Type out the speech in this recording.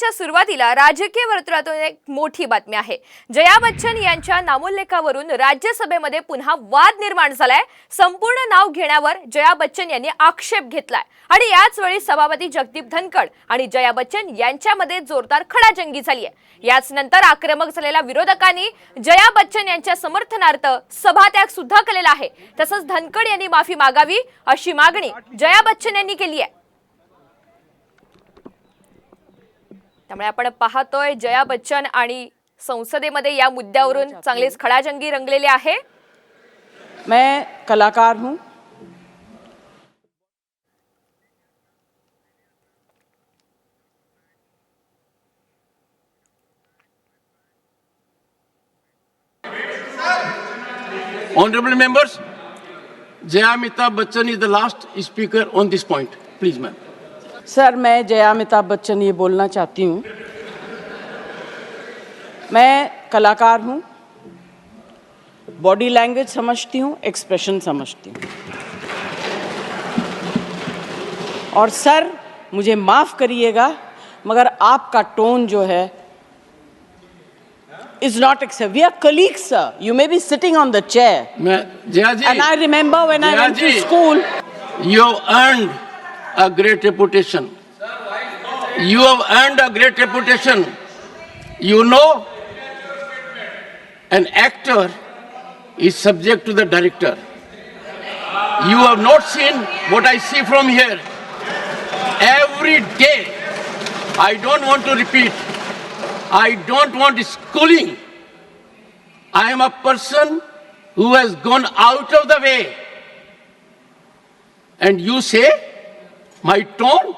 बुलेटिनच्या सुरुवातीला राजकीय वर्तुळातून एक मोठी बातमी आहे. जया बच्चन यांच्या नामोल्लेखावरून राज्यसभेमध्ये पुन्हा वाद निर्माण झालाय. संपूर्ण नाव घेण्यावर जया बच्चन यांनी आक्षेप घेतलाय. आणि याच वेळी सभापती जगदीप धनखड आणि जया बच्चन यांच्यामध्ये जोरदार खडाजंगी झाली आहे. याच नंतर आक्रमक झालेल्या विरोधकांनी जया बच्चन यांच्या समर्थनार्थ सभात्याग सुद्धा केलेला आहे. तसंच धनखड यांनी माफी मागावी अशी मागणी जया बच्चन यांनी केली आहे. त्यामुळे आपण पाहतोय जया बच्चन आणि संसदेमध्ये या मुद्द्यावरून हो, चांगलीच खडाजंगी रंगलेली आहे. मैं कलाकार हू। Honourable members Jaya Amitabh Bachchan is the last speaker on this point please ma'am sir मैं जया अमिताभ बच्चन ये बोलना चाहती हूँ। मैं कलाकार हूँ। बॉडी लैंग्वेज समझती हूँ एक्सप्रेशन समझती हूँ। और सर मुझे माफ़ करिएगा मगर आपका टोन जो है is not except we are colleagues sir you may be sitting on the chair Ma- Jaya ji, And I remember when I went to school, you earned a great reputation. You have earned a great reputation. You know, an actor is subject to the director. You have not seen what I see from here. Every day, I don't want to repeat. I don't want schooling. I am a person who has gone out of the way. And you say, my tone